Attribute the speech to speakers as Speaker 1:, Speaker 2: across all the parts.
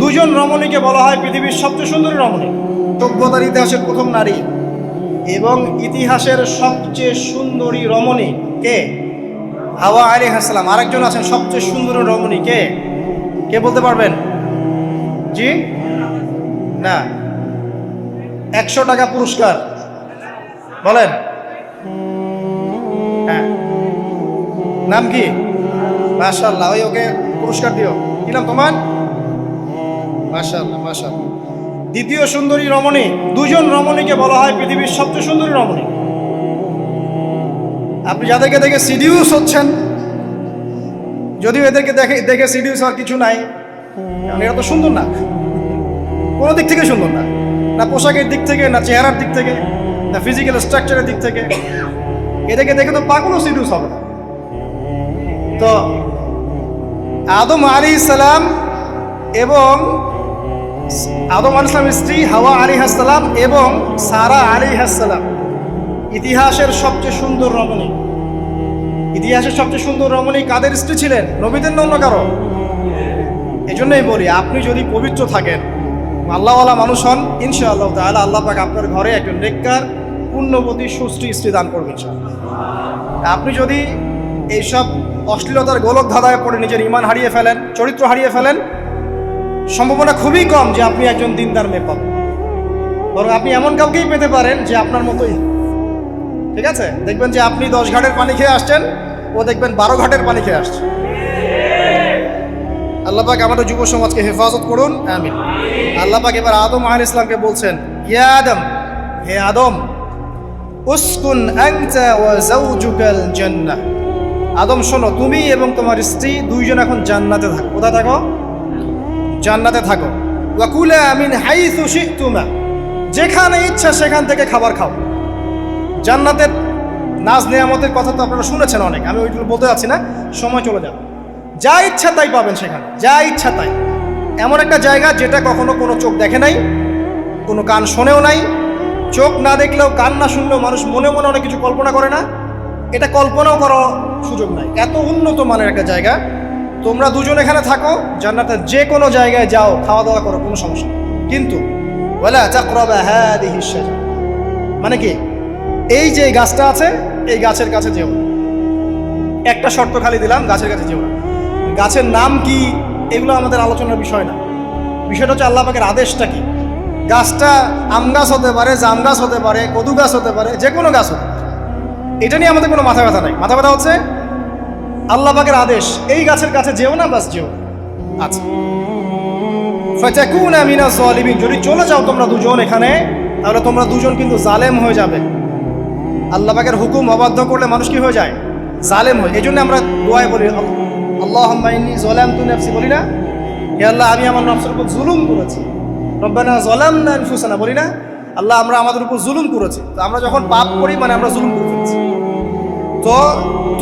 Speaker 1: দুজন রমণীকে বলা হয় পৃথিবীর সবচেয়ে সুন্দরী রমণী। সভ্যতার ইতিহাসের প্রথম নারী এবং ইতিহাসের সবচেয়ে সুন্দরী রমণী কে? হাওয়া আলী হাসলাম আরেকজন আছেন সবচেয়ে সুন্দরী রমণী কে? কে বলতে পারবেন? জি? না। একশো টাকা পুরস্কার। বলেন। হ্যাঁ। নাম কি? মাশাল্লাহ ওই ওকে পুরস্কার দিও। কি নাম তোমার? মাশাল্লাহ মাশাল্লাহ দ্বিতীয় সুন্দরী রমণী, দুজন রমণীকে বলা হয় পৃথিবীর সবচেয়ে সুন্দরী রমণী। আপনি যাদেরকে দেখে সিডিউস হচ্ছেন, যদিও এদেরকে দেখে দেখে সিডিউস হওয়ার কিছু নাই এরা তো সুন্দর না। কোনো দিক থেকে সুন্দর না। না পোশাকের দিক থেকে, না চেহারার দিক থেকে, না ফিজিক্যাল স্ট্রাকচারের দিক থেকে। এদেরকে দেখে তো পাগলও সিডিউস হবে তো আদম আলী ইসলাম এবং আদম আলী ইসলামের স্ত্রী হাওয়া আলী হাসালাম এবং সারা আলী হাসালাম ইতিহাসের সবচেয়ে সুন্দর রমণী। ইতিহাসের সবচেয়ে সুন্দর রমণী কাদের স্ত্রী ছিলেন? নবীদের অন্য কারও? এই জন্যই বলি, আপনি যদি পবিত্র থাকেন, আল্লাহওয়ালা মানুষ হন, ইনশাআল্লাহ তাহলে আল্লাহ পাক আপনার ঘরে একজন নেককার পুণ্যবতী সুষ্টি স্ত্রী দান করবেন। আপনি যদি এইসব অশ্লীলতার গোলক ধাঁধায় পড়ে নিজের ইমান হারিয়ে ফেলেন, চরিত্র হারিয়ে ফেলেন। সম্ভাবনা খুবই কম যে আপনি একজন দিনদার মেয়ে পাবেন বরং আপনি এমন কাউকেই পেতে পারেন যে আপনার মতোই। ঠিক আছে? দেখবেন যে আপনি দশ ঘাটের পানি খেয়ে আসছেন, ও দেখবেন বারো ঘাটের পানি খেয়ে আসছে। আল্লাহ পাক আমাদের যুব সমাজকে হেফাজত করুন, আমিন। আল্লাহ পাক এবার আদম আহ ইসলামকে বলছেন, ইয়া আদম, হে আদম, উসকুন আনতা ওয়া যাওজুকাল জান্নাহ। আদম, শোনো, তুমি এবং তোমার স্ত্রী দুইজন এখন জান্নাতে থাকো। কোথায় থাকো? জান্নাতে থাকো। ওয়াকুলা মিন হাইসু শিতুমা, যেখানে ইচ্ছা সেখান থেকে খাবার খাও। জান্নাতের নাজ নেয়ামতের কথা তো আপনারা শুনেছেন অনেক, আমি ওইগুলো বলতে যাচ্ছি না, সময় চলে যাবে। যা ইচ্ছা তাই পাবেন সেখানে, যা ইচ্ছা তাই। এমন একটা জায়গা যেটা কখনো কোনো চোখ দেখে নাই, কোনো কান শোনেও নাই, চোখ না দেখলেও কান না শুনলেও মানুষ মনে মনে অনেক কিছু কল্পনা করে না। এটা কল্পনাও করার সুযোগ নাই। এত উন্নত মানের একটা জায়গা। তোমরা দুজন এখানে থাকো, জান্নাতের যে কোনো জায়গায় যাও খাওয়া দাওয়া করো, কোনো সমস্যা। কিন্তু বলা চাকরাবা হ্যাঁ মানে কি? এই যে গাছটা আছে, এই গাছের কাছে যেও একটা শর্ত খালি দিলাম, গাছের কাছে যেও গাছের নাম কি? এগুলো আমাদের আলোচনার বিষয় না। বিষয়টা হচ্ছে আল্লাহ পাকের আদেশটা কি? গাছটা আম গাছ হতে পারে, জাম গাছ হতে পারে, কদু গাছ হতে পারে যে কোনো গাছ হতে পারে। এটা নিয়ে আমাদের কোনো মাথা ব্যথা নাই। মাথা ব্যথা হচ্ছে আল্লাহ আদেশ, এই গাছের কাছে যেও না, বাস যেও। আচ্ছা। যদি চলে যাও তোমরা দুজন এখানে, তাহলে তোমরা দুজন কিন্তু জালেম হয়ে যাবে। আল্লাহ হুকুম অবাধ্য করলে মানুষ কি হয়ে যায়? জালেম হয় এই জন্য আমরা দোয়ায় বলি, আল্লাহ জলাম তু নফসি, বলি না? হে আল্লাহ, আমি আমার নফসের উপর জুলুম করেছি। রব্বানা জলাম না বলি না? আল্লাহ আমরা আমাদের উপর জুলুম করেছি। তো আমরা যখন পাপ করি মানে আমরা জুলুম করে ফেলছি। তো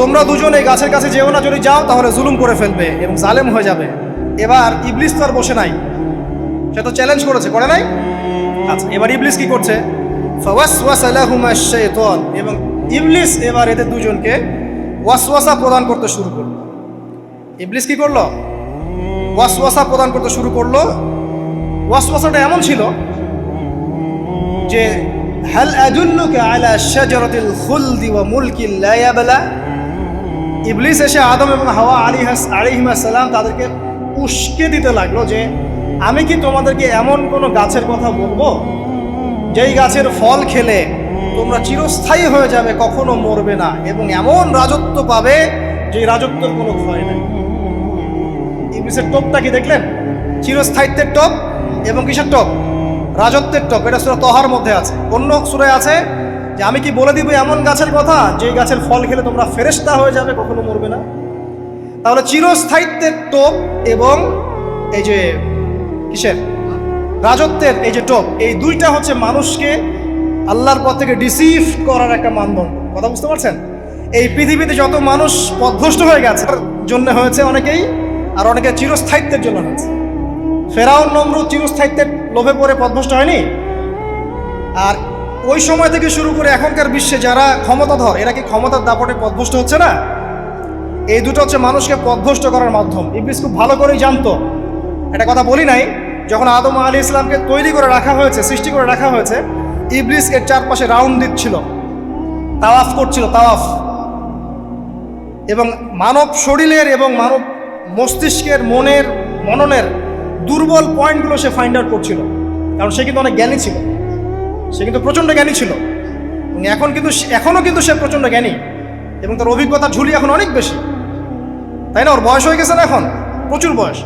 Speaker 1: তোমরা দুজন গাছের কাছে যেও না, যদি যাও, তাহলে জুলুম করে ফেলবে এবং জালেম হয়ে যাবে। এবার ইবলিস তো আর বসে নাই। সে তো চ্যালেঞ্জ করেছে, করে নাই? আচ্ছা এবার ইবলিস কি করছে? এবং ইবলিস এবার এদের দুজনকে ওয়াসওয়াসা প্রদান করতে শুরু করল। ইবলিস কি করল? ওয়াসওয়াসা প্রদান করতে শুরু করল। ওয়াসওয়াসাটা এমন ছিল যে, হাল আদুল্লুকা আলা শাজারাতিল খুলদি ওয়া মুলকিল লা ইয়াবলা? ইবলিস এসে আদম এবং হাওয়া আলী আলিহিমা সালাম তাদেরকে উস্কে দিতে লাগল যে, আমি কি তোমাদেরকে এমন কোনো গাছের কথা বলব? যেই গাছের ফল খেলে তোমরা চিরস্থায়ী হয়ে যাবে, কখনো মরবে না এবং এমন রাজত্ব পাবে যে রাজত্বের কোনো ক্ষয় নেই। ইংলিশের টোপটা কি দেখলেন? চিরস্থায়িত্বের টপ এবং কিসের টপ? রাজত্বের টপ এটা সুরা তহার মধ্যে আছে। অন্য সুরায় আছে যে আমি কি বলে দিব এমন গাছের কথা? যে গাছের ফল খেলে তোমরা ফেরেস্তা হয়ে যাবে, কখনো মরবে না। তাহলে চিরস্থায়িত্বের টোপ এবং এই যে কিসের? রাজত্বের এই যে টোপ এই দুইটা হচ্ছে মানুষকে আল্লাহর পথ থেকে ডিসিভ করার একটা মানদণ্ড। কথা বুঝতে পারছেন? এই পৃথিবীতে যত মানুষ পথভ্রষ্ট হয়ে গেছে জন্য হয়েছে অনেকেই, আর অনেকে চিরস্থায়িত্বের জন্য হয়েছে। ফেরাউন নম্র চিরস্থায়িত্বের লোভে পড়ে পথভ্রষ্ট হয়নি? আর ওই সময় থেকে শুরু করে এখনকার বিশ্বে যারা ক্ষমতাধর, এরা কি ক্ষমতার দাপটে পথভ্রষ্ট হচ্ছে না? এই দুটো হচ্ছে মানুষকে পথভ্রষ্ট করার মাধ্যম। ইবলিস খুব ভালো করেই জানতো। একটা কথা বলি নাই, যখন আদম আলী ইসলামকে তৈরি করে রাখা হয়েছে, সৃষ্টি করে রাখা হয়েছে, ইবলিস এর চারপাশে রাউন্ড দিচ্ছিল। তাওয়াফ করছিল, তাওয়াফ। এবং মানব শরীরের এবং মানব মস্তিষ্কের মনের, মননের দুর্বল পয়েন্টগুলো সে ফাইন্ড আউট করছিল। কারণ সে কিন্তু অনেক জ্ঞানী ছিল। সে কিন্তু প্রচণ্ড জ্ঞানী ছিল। এখন কিন্তু এখনও কিন্তু সে প্রচণ্ড জ্ঞানী। এবং তার অভিজ্ঞতা ঝুলি এখন অনেক বেশি। তাই না? ওর বয়স হয়ে গেছে না এখন? প্রচুর বয়স।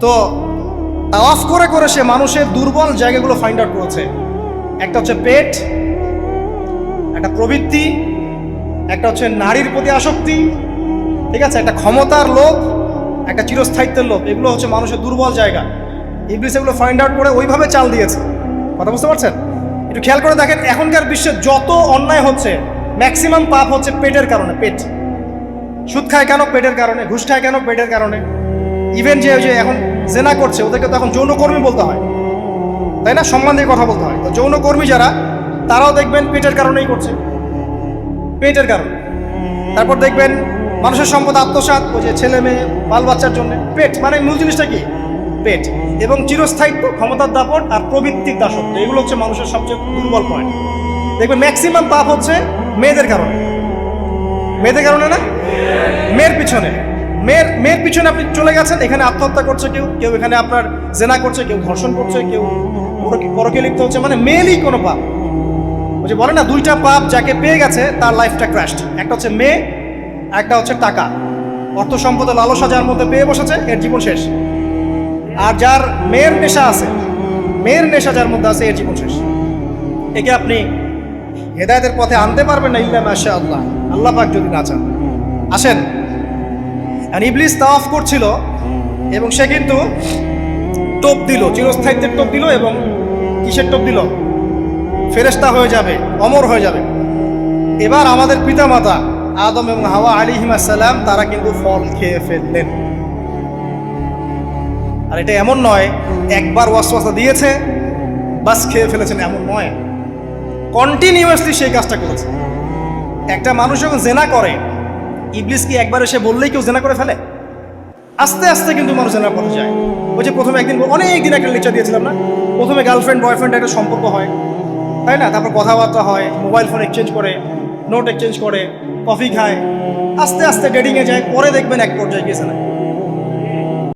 Speaker 1: তো অফ করে করে সে মানুষের দুর্বল জায়গাগুলো ফাইন্ড আউট করেছে। একটা হচ্ছে পেট, একটা প্রবৃত্তি, একটা হচ্ছে নারীর প্রতি আসক্তি, ঠিক আছে? একটা ক্ষমতার লোভ একটা চিরস্থায়িত্বের লোভ, এগুলো হচ্ছে মানুষের দুর্বল জায়গা। ইবলিস এগুলো ফাইন্ড আউট করে ওইভাবে চাল দিয়েছে। কথা বুঝতে পারছেন? একটু খেয়াল করে দেখেন, এখনকার বিশ্বে যত অন্যায় হচ্ছে ম্যাক্সিমাম পাপ হচ্ছে পেটের কারণে, পেট। সুদ খায় কেন পেটের কারণে, ঘুষ খায় কেন পেটের কারণে? ইভেন যে যে এখন জেনা করছে, ওদেরকে তো এখন যৌনকর্মী বলতে হয়। তাই না? সম্মান দিয়ে কথা বলতে হয়। তো যৌনকর্মী যারা, তারাও দেখবেন পেটের কারণেই করছে। পেটের কারণে। তারপর দেখবেন মানুষের সম্পদ, আত্মসাৎ, ওই যে ছেলে মেয়ে, বাল বাচ্চার জন্য। পেট মানে মূল জিনিসটা কি? পেট এবং চিরস্থায়িত্ব, ক্ষমতার দাপট আর প্রবৃত্তির দাসত্ব। এগুলো হচ্ছে মানুষের সবচেয়ে দুর্বল পয়েন্ট দেখবেন ম্যাক্সিমাম পাপ হচ্ছে মেয়েদের কারণে। মেয়েদের কারণে না? মেয়ের পিছনে। মেয়ের মেয়ের পিছনে আপনি চলে গেছেন, এখানে আত্মহত্যা করছে কেউ কেউ এখানে আপনার জেনা করছে, কেউ ধর্ষণ করছে, কেউ পরকে- লিপ্ত হচ্ছে মানে মেয়েরই কোনো পাপ। ওই যে বলে না, দুইটা পাপ যাকে পেয়ে গেছে, তার লাইফটা ক্র্যাশড একটা হচ্ছে মেয়ে একটা হচ্ছে টাকা। অর্থ সম্পদ লালসা যার মধ্যে পেয়ে বসেছে, এর জীবন শেষ। আর যার মেয়ের নেশা আছে, মেয়ের নেশা যার মধ্যে আছে, এর জীবন শেষ। একে আপনি হেদায়তের পথে আনতে পারবেন না ইল্লা মাশা আল্লাহ আল্লাহ পাক যদি না চান। আসেন। ইবলিস তাওয়াফ করছিল এবং সে কিন্তু টোপ দিল, চিরস্থায়িত্বের টোপ দিল এবং কিসের টোপ দিল? ফেরেস্তা হয়ে যাবে, অমর হয়ে যাবে। এবার আমাদের পিতামাতা আদম এবং হাওয়া আলী সালাম তারা কিন্তু ফল খেয়ে ফেললেন। আর এটা এমন নয়, একবার ওয়াসওয়াসা দিয়েছে, বাস খেয়ে ফেলেছেন, এমন নয়। কন্টিনিউয়াসলি সেই কাজটা করেছে। একটা মানুষ যখন জেনা করে, ইবলিস কি একবার এসে বললেই কেউ জেনা করে ফেলে? আস্তে আস্তে কিন্তু মানুষ জেনা পথে যায়। ওই যে প্রথমে একদিন অনেক দিন একটা লেকচার দিয়েছিলাম না? প্রথমে গার্লফ্রেন্ড বয়ফ্রেন্ড একটা সম্পর্ক হয়, তাই না? তারপর কথাবার্তা হয় মোবাইল ফোন এক্সচেঞ্জ করে। নোট এক্সচেঞ্জ করে, কফি খায়, আস্তে আস্তে ডেটিংয়ে যায়, পরে দেখবেন এক পর্যায়ে গিয়েছে না।